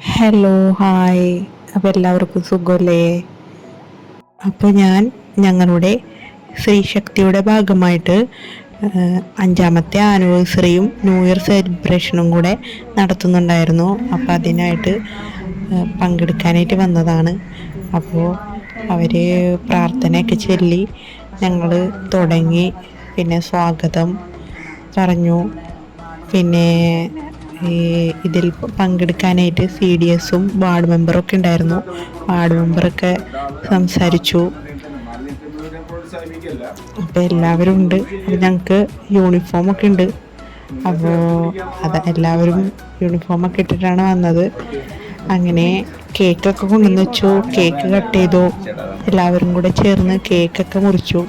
Hello hi അപ്പോൾ എല്ലാവർക്കും സുഖമല്ലേ അപ്പോൾ ഞാൻ ഞങ്ങളുടെ സ്ത്രീശക്തിയുടെ ഭാഗമായിട്ട് അഞ്ചാമത്തെ ആനിവേഴ്സറിയും ന്യൂ ഇയർ സെലിബ്രേഷനും കൂടെ നടത്തുന്നുണ്ടായിരുന്നു. അപ്പോൾ അതിനായിട്ട് പങ്കെടുക്കാനായിട്ട് വന്നതാണ്. അപ്പോൾ അവർ പ്രാർത്ഥനയൊക്കെ ചൊല്ലി ഞങ്ങൾ തുടങ്ങി. പിന്നെ സ്വാഗതം പറഞ്ഞു. പിന്നെ ഇതിൽ പങ്കെടുക്കാനായിട്ട് സി ഡി എസും വാർഡ് മെമ്പറൊക്കെ ഉണ്ടായിരുന്നു. വാർഡ് മെമ്പറൊക്കെ സംസാരിച്ചു. അപ്പോൾ എല്ലാവരും ഉണ്ട്. ഞങ്ങൾക്ക് യൂണിഫോമൊക്കെ ഉണ്ട്. അപ്പോൾ അത് എല്ലാവരും യൂണിഫോമൊക്കെ ഇട്ടിട്ടാണ് വന്നത്. അങ്ങനെ കേക്കൊക്കെ കൊണ്ടുവന്ന് വെച്ചു. കേക്ക് കട്ട് ചെയ്തു. എല്ലാവരും കൂടെ ചേർന്ന് കേക്കൊക്കെ മുറിച്ചു.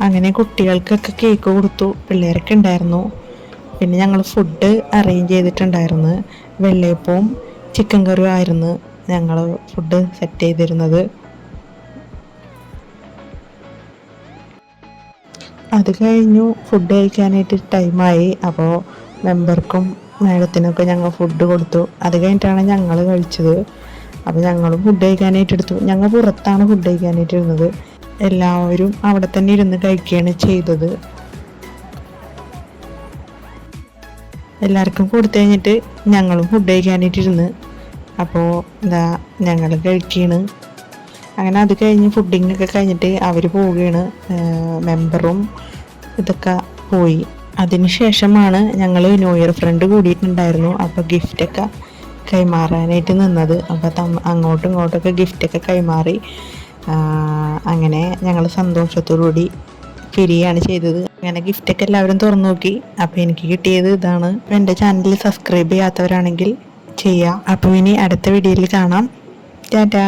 അങ്ങനെ കുട്ടികൾക്കൊക്കെ കേക്ക് കൊടുത്തു. പിള്ളേരൊക്കെ ഉണ്ടായിരുന്നു. പിന്നെ ഞങ്ങൾ ഫുഡ് അറേഞ്ച് ചെയ്തിട്ടുണ്ടായിരുന്നു. വെള്ളയപ്പവും ചിക്കൻ കറിയും ആയിരുന്നു ഞങ്ങൾ ഫുഡ് സെറ്റ് ചെയ്തിരുന്നത്. അത് കഴിഞ്ഞു ഫുഡ് കഴിക്കാനായിട്ട് ടൈമായി അപ്പോൾ മെമ്പർക്കും മേഡത്തിനൊക്കെ ഞങ്ങൾ ഫുഡ് കൊടുത്തു. അത് കഴിഞ്ഞിട്ടാണ് ഞങ്ങൾ കഴിച്ചത്. അപ്പോൾ ഞങ്ങൾ ഫുഡ് കഴിക്കാനായിട്ട് എടുത്തു. ഞങ്ങൾ പുറത്താണ് ഫുഡ് കഴിക്കാനായിട്ട് ഇരുന്നത്. എല്ലാവരും അവിടെ തന്നെ ഇരുന്ന് കഴിക്കുകയാണ് ചെയ്തത്. എല്ലാവർക്കും കൊടുത്തു കഴിഞ്ഞിട്ട് ഞങ്ങളും ഫുഡ് കഴിക്കാനായിട്ട് ഇരുന്ന്. അപ്പോൾ എന്താ ഞങ്ങൾ കഴിക്കുകയാണ്. അങ്ങനെ അത് കഴിഞ്ഞ് ഫുഡിങ്ങൊക്കെ കഴിഞ്ഞിട്ട് അവർ പോവുകയാണ്. മെമ്പറും ഇതൊക്കെ പോയി. അതിനുശേഷമാണ് ഞങ്ങൾ ന്യൂ ഇയർ ഫ്രണ്ട് കൂടിയിട്ടുണ്ടായിരുന്നു. അപ്പോൾ ഗിഫ്റ്റൊക്കെ കൈമാറാനായിട്ട് നിന്നത്. അപ്പോൾ തമ്മ അങ്ങോട്ടും ഇങ്ങോട്ടൊക്കെ ഗിഫ്റ്റൊക്കെ കൈമാറി. അങ്ങനെ ഞങ്ങൾ സന്തോഷത്തോടുകൂടി പിരിയാണ് ചെയ്തത്. അങ്ങനെ ഗിഫ്റ്റൊക്കെ എല്ലാവരും തുറന്നു നോക്കി. അപ്പോൾ എനിക്ക് കിട്ടിയത് ഇതാണ്. അപ്പോൾ എന്റെ ചാനൽ സബ്സ്ക്രൈബ് ചെയ്യാത്തവരാണെങ്കിൽ ചെയ്യാം. അപ്പോൾ ഇനി അടുത്ത വീഡിയോയിൽ കാണാം. ടാറ്റാ!